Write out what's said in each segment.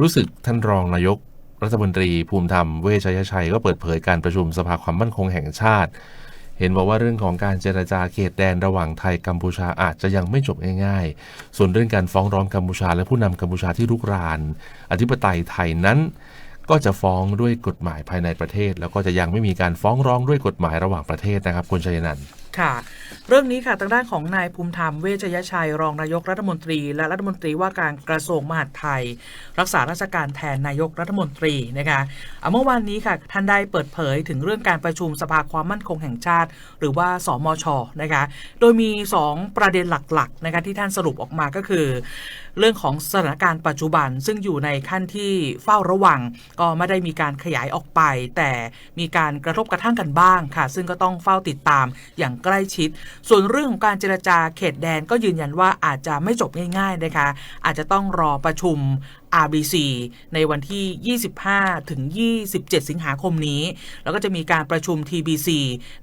รู้สึกท่านรองนายก รัฐมนตรีภูมิธรรมเวชยชัย ก็เปิดเผยการประชุมสภาความมั่นคงแห่งชาติ เห็นบอกว่าเรื่องของการเจรจาเขตแดนระหว่างไทยกัมพูชาอาจจะยังไม่จบง่ายๆ ส่วนเรื่องการฟ้องร้องกัมพูชาและผู้นำกัมพูชาที่ลุกราน อธิปไตยไทยนั้น ก็จะฟ้องด้วยกฎหมายภายในประเทศ แล้วก็จะยังไม่มีการฟ้องร้องด้วยกฎหมายระหว่างประเทศนะครับคุณชัยนันท์ ค่ะ เรื่องนี้ค่ะทางด้านของนายภูมิธรรมเวชยชัย รองนายกรัฐมนตรี และรัฐมนตรีว่าการกระทรวงมหาดไทย รักษาราชการแทนนายกรัฐมนตรีนะคะเมื่อวานนี้ค่ะท่านได้เปิดเผยถึงเรื่องการประชุมสภาความมั่นคงแห่งชาติ หรือว่าสมชนะคะโดยมี 2 ประเด็นหลักๆนะคะที่ท่านสรุปออกมาก็คือ เรื่องของสถานการณ์ปัจจุบัน ซึ่งอยู่ในขั้นที่เฝ้าระวัง ก็ไม่ได้มีการขยายออกไป แต่มีการกระทบกระทั่งกันบ้างค่ะ ซึ่งก็ต้องเฝ้าติดตามอย่างใกล้ชิด ส่วนเรื่องของการเจรจาเขตแดนก็ยืนยันว่าอาจจะไม่จบง่าย ๆนะคะ อาจจะต้องรอประชุม RBC ในวันที่ 25 ถึง 27 สิงหาคมนี้ แล้วก็จะมีการประชุม TBC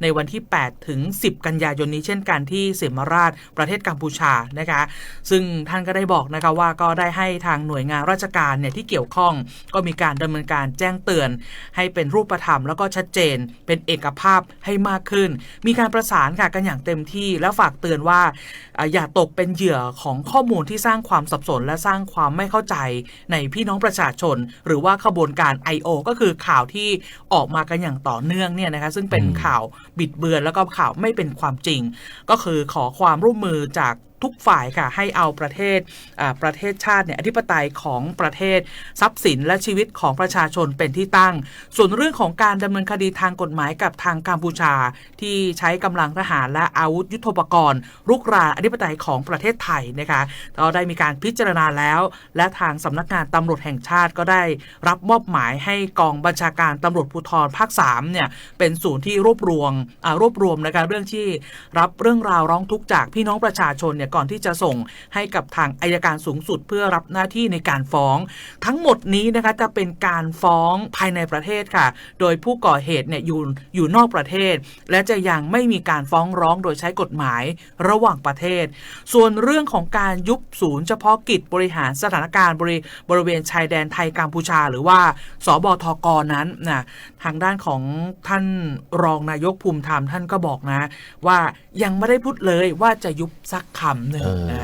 ในวันที่ 8 ถึง 10 กันยายนนี้เช่นกันที่เสมราชประเทศกัมพูชานะคะ ซึ่งท่านก็ได้บอกนะคะว่าก็ได้ให้ทางหน่วยงานราชการเนี่ยที่เกี่ยวข้อง ก็มีการดำเนินการแจ้งเตือน ให้เป็นรูปธรรมแล้วก็ชัดเจน เป็นเอกภาพให้มากขึ้น มีการประสานค่ะกันอย่างเต็มที่แล้วฝากเตือนว่า อย่าตกเป็นเหยื่อของข้อมูลที่สร้างความสับสนและสร้างความไม่เข้าใจในพี่น้องประชาชน หรือว่าขบวนการ I.O. ก็คือข่าวที่ออกมากันอย่างต่อเนื่องเนี่ยนะคะซึ่งเป็นอืมข่าวบิดเบือนแล้วก็ข่าวไม่เป็นความจริง ก็คือขอความร่วมมือจาก ทุกฝ่ายค่ะให้เอาประเทศประเทศชาติเนี่ยอธิปไตยของประเทศทรัพย์สินและชีวิตของประชาชนเป็นที่ตั้ง ส่วนเรื่องของการดำเนินคดีทางกฎหมายกับทางกัมพูชา ที่ใช้กำลังทหารและอาวุธยุทโธปกรณ์รุกรานอธิปไตยของประเทศไทยนะคะก็ได้มีการพิจารณาแล้ว และทางสำนักงานตำรวจแห่งชาติก็ได้รับมอบหมายให้กองบัญชาการตำรวจภูธรภาค3เนี่ยเป็นศูนย์ที่รวบรวมรวบรวมนะคะเรื่องที่รับเรื่องราวร้องทุกข์จากพี่น้องประชาชนเนี่ยก่อนที่จะส่งให้กับทางอายการสูงสุด เพื่อรับหน้าที่ในการฟ้อง ทั้งหมดนี้นะคะจะเป็นการฟ้องภายในประเทศค่ะ โดยผู้ก่อเหตุเนี่ยอยู่อยู่นอกประเทศ และจะยังไม่มีการฟ้องร้องโดยใช้กฎหมายระหว่างประเทศ ส่วนเรื่องของการยุบศูนย์เฉพาะกิจบริหารสถานการณ์บริบริเวณชายแดนไทยกัมพูชา หรือว่าสบทกนั้นนะทางด้านของท่านรองนายกภูมิธรรมท่านก็บอกนะ ว่ายังไม่ได้พูดเลยว่าจะยุบสักคำหนึ่งเออนะ